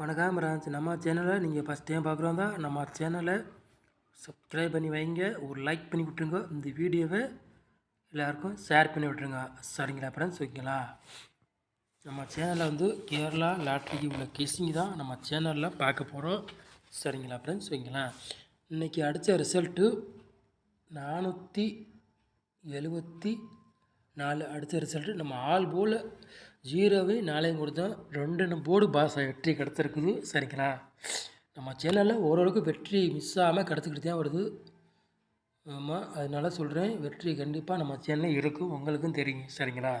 வணக்கம் ராஜ். நம்ம சேனலை நீங்கள் ஃபஸ்ட் டைம் பார்க்குறோம் தான் நம்ம சேனலை சப்ஸ்கிரைப் பண்ணி வைங்க. ஒரு லைக் பண்ணி விட்ருங்க இந்த வீடியோவை எல்லாருக்கும் ஷேர் பண்ணி விட்ருங்க சரிங்களா ஃப்ரெண்ட்ஸ் ஓகேங்களா? நம்ம சேனலில் வந்து கேரளா லாட்ரிக்கு உள்ள கெஸிங் தான் நம்ம சேனலில் பார்க்க போகிறோம் சரிங்களா ஃப்ரெண்ட்ஸ் ஓகேங்களா? இன்றைக்கி அடித்த ரிசல்ட்டு நானூற்றி எழுபத்தி நாலு அடித்த ரிசல்ட்டு நம்ம ஆள் போல் ஜீரோவே நாளையும் கொடுத்தோம் ரெண்டு போர்டு பாஸ் வெற்றி கிடச்சிருக்குது சரிங்களா? நம்ம சேனலில் ஓரளவுக்கு வெற்றி மிஸ் ஆகாமல் கிடச்சிக்கிட்டு தான் வருது. ஆமாம் அதனால சொல்கிறேன் வெற்றி கண்டிப்பாக நம்ம சேனலில் இருக்கும். உங்களுக்கும் தெரியும். சரிங்களா?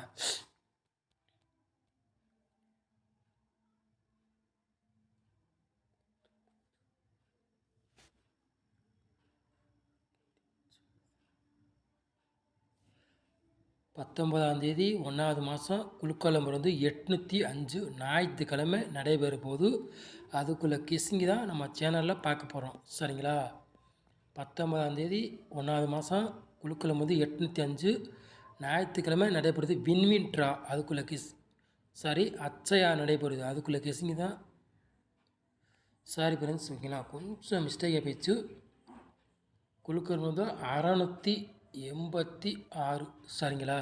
பத்தொன்பதாம் தேதி ஒன்றாவது மாதம் குழுக்களம்பு வந்து எட்நூற்றி அஞ்சு ஞாயிற்றுக்கிழமை நடைபெற போது அதுக்குள்ளே கிஸ்ஸிங் தான் நம்ம சேனலில் பார்க்க போகிறோம் சரிங்களா? பத்தொன்பதாம் தேதி ஒன்றாவது மாதம் குழுக்களம் வந்து எட்நூற்றி அஞ்சு ஞாயிற்றுக்கிழமை நடைபெறுது வின்வின் ட்ரா அதுக்குள்ளே கிஸ் சாரி அச்சையா நடைபெறுது அதுக்குள்ளே கிஸ்ஸிங் தான். சாரி ஃப்ரெண்ட்ஸ் ஓகேங்களா? கொஞ்சம் மிஸ்டேக்காக போயிடுச்சு. குழுக்கள் வந்து அறநூற்றி எண்பத்தி ஆறு. சரிங்களா?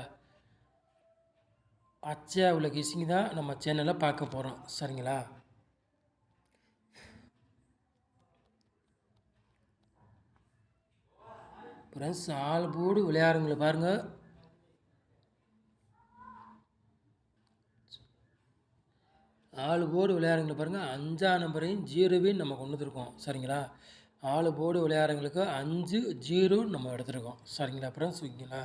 அச்சா உள்ள கிசிங் தான் நம்ம சேனலில் பார்க்க போகிறோம் சரிங்களா? ஃப்ரெண்ட்ஸ் ஆள் போடு விளையாடுங்கள பாருங்கள் ஆள் போடு விளையாடுங்களை பாருங்கள் அஞ்சா நம்பரையும் ஜீரோவையும் நம்ம கொண்டு வந்துருக்கோம் சரிங்களா? ஆளு போர்டு விளையாடுறவங்களுக்கு அஞ்சு ஜீரோ நம்ம எடுத்துருக்கோம். சரிங்களா ஃப்ரெண்ட்ஸ் ஓகேங்களா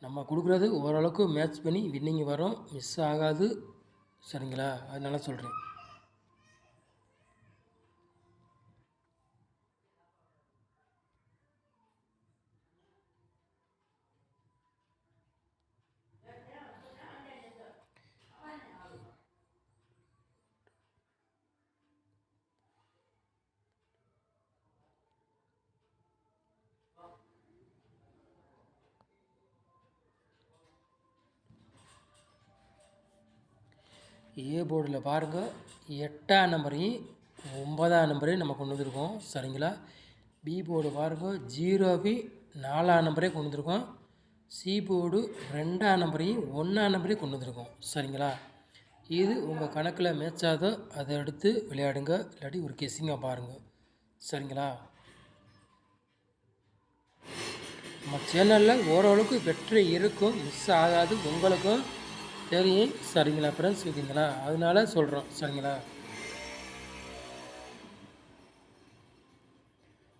நம்ம கொடுக்குறது ஓரளவுக்கு மேட்ச் பண்ணி வின்னிங் வரும். மிஸ் ஆகாது. சரிங்களா? அதனால சொல்கிறேன் ஏ போர்டில் பாருங்கள் எட்டாம் நம்பரையும் ஒன்பதாம் நம்பரையும் நம்ம கொண்டு வந்திருக்கோம். சரிங்களா? பி போர்டு பாருங்கள் ஜீரோவி நாலாம் நம்பரே கொண்டு வந்திருக்கோம். சி போர்டு ரெண்டாம் நம்பரையும் ஒன்றாம் நம்பரையும் கொண்டு வந்திருக்கோம். சரிங்களா? இது உங்கள் கணக்கில் மேட்சாதோ அதை எடுத்து விளையாடுங்க. இல்லாட்டி ஒரு கெஸ்ஸிங்காக பாருங்கள் சரிங்களா? நம்ம சேனலில் ஓரளவுக்கு வெற்றி இருக்கும் மிஸ் ஆகாது. உங்களுக்கும் சரி சரிங்களா ஃப்ரெண்ட்ஸ் ஓகேங்களா அதனால சொல்கிறோம் சரிங்களா?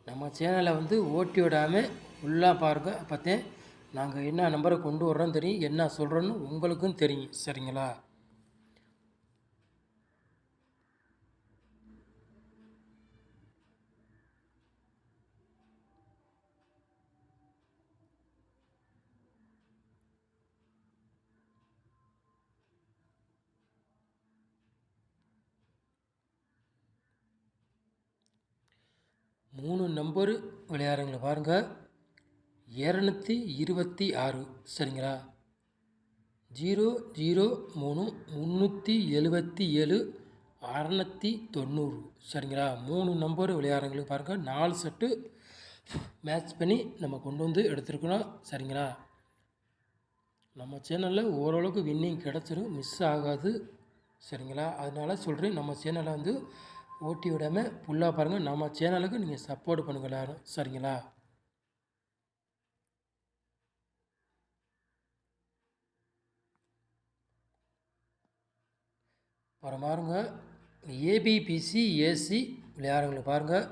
நம்ம சேனலை வந்து ஓட்டி விடாமல் ஃபுல்லாக பாருங்க. அப்போத்தே நாங்கள் என்ன நம்பரை கொண்டு வர்றோம் தெரியும் என்ன சொல்கிறோன்னு உங்களுக்கும் தெரியும் சரிங்களா? மூணு நம்பரு விளையாடுறீங்களா பாருங்கள் இரநூத்தி இருபத்தி ஆறு. சரிங்களா? ஜீரோ ஜீரோ மூணு முந்நூற்றி எழுபத்தி ஏழு அறநூற்றி தொண்ணூறு. சரிங்களா? மூணு நம்பர் விளையாடுறவங்களுக்கு பாருங்கள் நாலு செட்டு மேட்ச் பண்ணி நம்ம கொண்டு வந்து எடுத்துருக்கணும். சரிங்களா? நம்ம சேனலில் ஓரளவுக்கு வின்னிங் கிடச்சிரும். மிஸ் ஆகாது. சரிங்களா? அதனால் சொல்கிறேன் நம்ம சேனலை வந்து ஓட்டி விடாமல் ஃபுல்லாக பாருங்கள் நம்ம சேனலுக்கு நீங்கள் சப்போர்ட் பண்ணுங்கள் எல்லாரும். சரிங்களா? அப்புறம் பாருங்கள் ஏபிபிசி ஏசி விளையாடுங்களை பாருங்கள்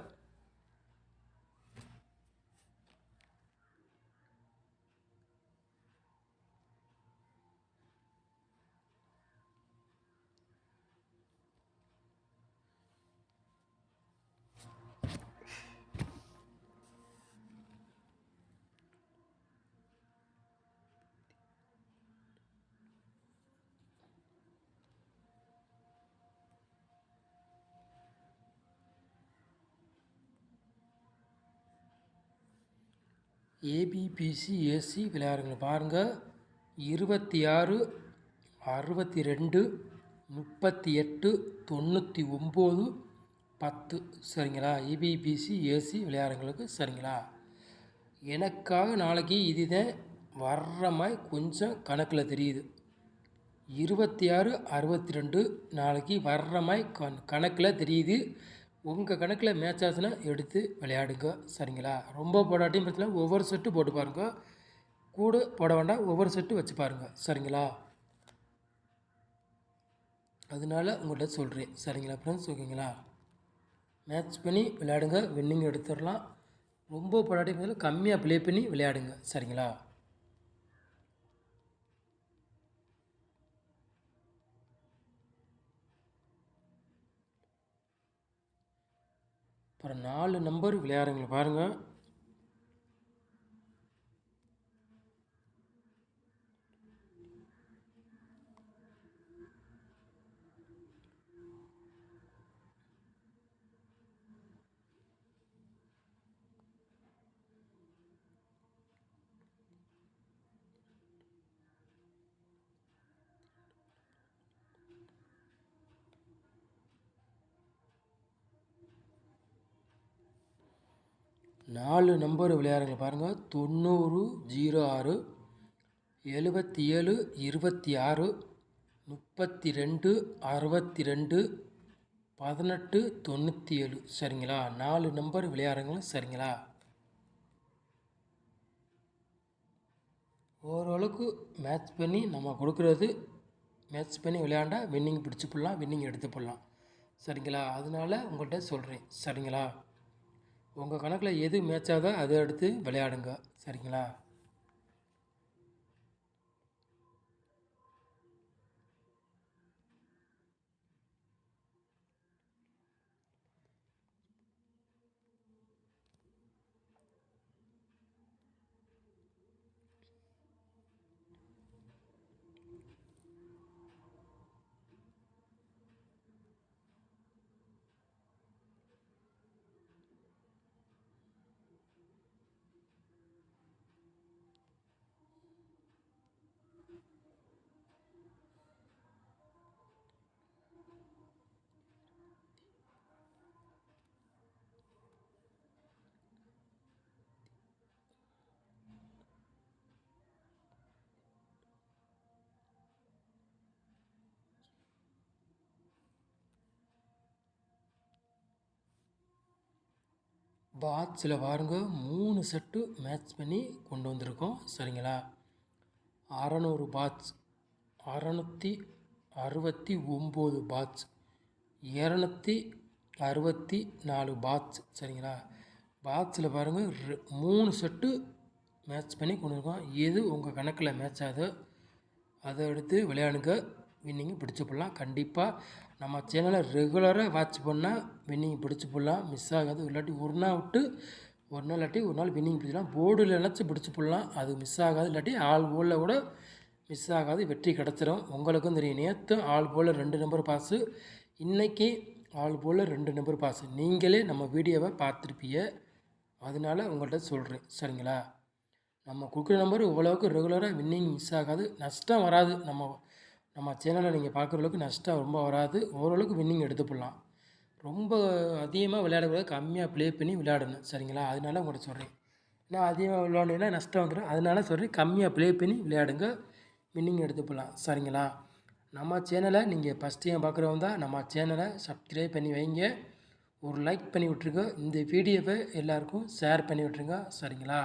ஏபிபிசி ஏசி விளையாடுங்க பாருங்கள் இருபத்தி ஆறு அறுபத்தி ரெண்டு முப்பத்தி எட்டு தொண்ணூற்றி ஒம்பது பத்து. சரிங்களா? ஏபிபிசி ஏசி விளையாடுறவங்களுக்கு சரிங்களா? எனக்காக நாளைக்கு இதுதான் வர்ற மாதிரி கொஞ்சம் கணக்கில் தெரியுது. இருபத்தி ஆறு அறுபத்தி ரெண்டு நாளைக்கு வர்ற மாதிரி கண் கணக்கில் தெரியுது. உங்கள் கணக்கில் மேட்ச் ஆச்சுன்னா எடுத்து விளையாடுங்க. சரிங்களா? ரொம்ப போடாட்டியும் பிரச்சனை ஒவ்வொரு செட்டு போட்டு பாருங்க. கூட போட வேண்டாம். ஒவ்வொரு செட்டு வச்சு பாருங்கள் சரிங்களா? அதனால உங்கள்கிட்ட சொல்கிறேன் சரிங்களா ஃப்ரெண்ட்ஸ் ஓகேங்களா? மேட்ச் பண்ணி விளையாடுங்க. வின்னிங் எடுத்துடலாம். ரொம்ப போராட்டி பதில் கம்மியாக ப்ளே பண்ணி விளையாடுங்க. சரிங்களா? அப்புறம் நாலு நம்பர் விளையாடுங்க பாருங்கள் நாலு நம்பர் விளையாடுங்க பாருங்கள் தொண்ணூறு ஜீரோ ஆறு எழுபத்தி ஏழு இருபத்தி ஆறு முப்பத்தி ரெண்டு அறுபத்தி ரெண்டு பதினெட்டு தொண்ணூற்றி ஏழு சரிங்களா? நாலு நம்பர் விளையாடுங்க. சரிங்களா? ஓரளவுக்கு மேட்ச் பண்ணி நம்ம கொடுக்குறது மேட்ச் பண்ணி விளையாண்டா வின்னிங் பிடிச்சி போடலாம் வின்னிங் எடுத்து போடலாம். சரிங்களா? அதனால உங்கள்கிட்ட சொல்கிறேன் சரிங்களா? உங்கள் கணக்கில் எது மேட்ச் ஆகுதோ அதை எடுத்து விளையாடுங்க. சரிங்களா? பாத்ஸில் பாருங்க மூணு செட்டு மேட்ச் பண்ணி கொண்டு வந்திருக்கோம். சரிங்களா? அறநூறு பாத்ஸ் அறநூற்றி அறுபத்தி ஒம்பது பாத்ஸ் இரநூத்தி அறுபத்தி நாலு பாத்ஸ் சரிங்களா? பாத்ஸில் பாருங்கள் மூணு செட்டு மேட்ச் பண்ணி கொண்டு இருக்கோம் எது உங்கள் கணக்கில் மேட்ச் ஆகுதோ? அதை எடுத்து விளையாடுங்க. வின்னிங்கு பிடிச்சி போடலாம். கண்டிப்பாக நம்ம சேனலை ரெகுலராக வாட்ச் பண்ணால் வின்னிங் பிடிச்சி போடலாம். மிஸ் ஆகாது. இல்லாட்டி ஒரு நாள் விட்டு ஒரு நாள் இல்லாட்டி ஒரு நாள் வின்னிங் பிடிச்சலாம் போர்டில் நினச்சி பிடிச்சி போடலாம். அது மிஸ் ஆகாது. இல்லாட்டி ஆள் போலில் கூட மிஸ் ஆகாது. வெற்றி கிடச்சிரும். உங்களுக்கும் தெரியும். நேற்று ஆள் போல் ரெண்டு நம்பர் பாஸு இன்றைக்கி ஆள் போல் ரெண்டு நம்பர் பாஸு நீங்களே நம்ம வீடியோவை பார்த்துருப்பீங்க. அதனால உங்கள்கிட்ட சொல்கிறேன் சரிங்களா? நம்ம கொடுக்குற நம்பர் ஓரளவுக்கு ரெகுலராக வின்னிங் மிஸ் ஆகாது. நஷ்டம் வராது. நம்ம நம்ம சேனலை நீங்கள் பார்க்குற அளவுக்கு நஷ்டம் ரொம்ப வராது. ஓரளவுக்கு வின்னிங் எடுத்து போடலாம். ரொம்ப அதிகமாக விளையாடக்கூடாது. கம்மியாக ப்ளே பண்ணி விளையாடணும். சரிங்களா? அதனால உங்கள்கிட்ட சொல்கிறேன் ஏன்னா அதிகமாக விளையாண்டிங்கன்னா நஷ்டம் வந்துடும் அதனால சொல்கிறேன் கம்மியாக ப்ளே பண்ணி விளையாடுங்க. வின்னிங் எடுத்து போடலாம். சரிங்களா? நம்ம சேனலை நீங்கள் ஃபஸ்ட் டைம் பார்க்குறவங்க தான் நம்ம சேனலை சப்ஸ்கிரைப் பண்ணி வைங்க. ஒரு லைக் பண்ணி விட்ருங்க இந்த வீடியோவை எல்லாருக்கும் ஷேர் பண்ணி விட்ருங்க சரிங்களா?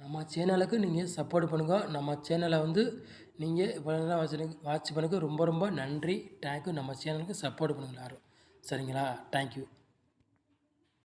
நம்ம சேனலுக்கு நீங்கள் சப்போர்ட் பண்ணுங்க. நம்ம சேனலை வந்து நீங்கள் இவ்வளோ நேரம் வாட்ச் வாட்ச் பண்ணதுக்கு ரொம்ப ரொம்ப நன்றி. தேங்க்யூ நம்ம சேனலுக்கு சப்போர்ட் பண்ணுங்க எல்லாரும். சரிங்களா? தேங்க்யூ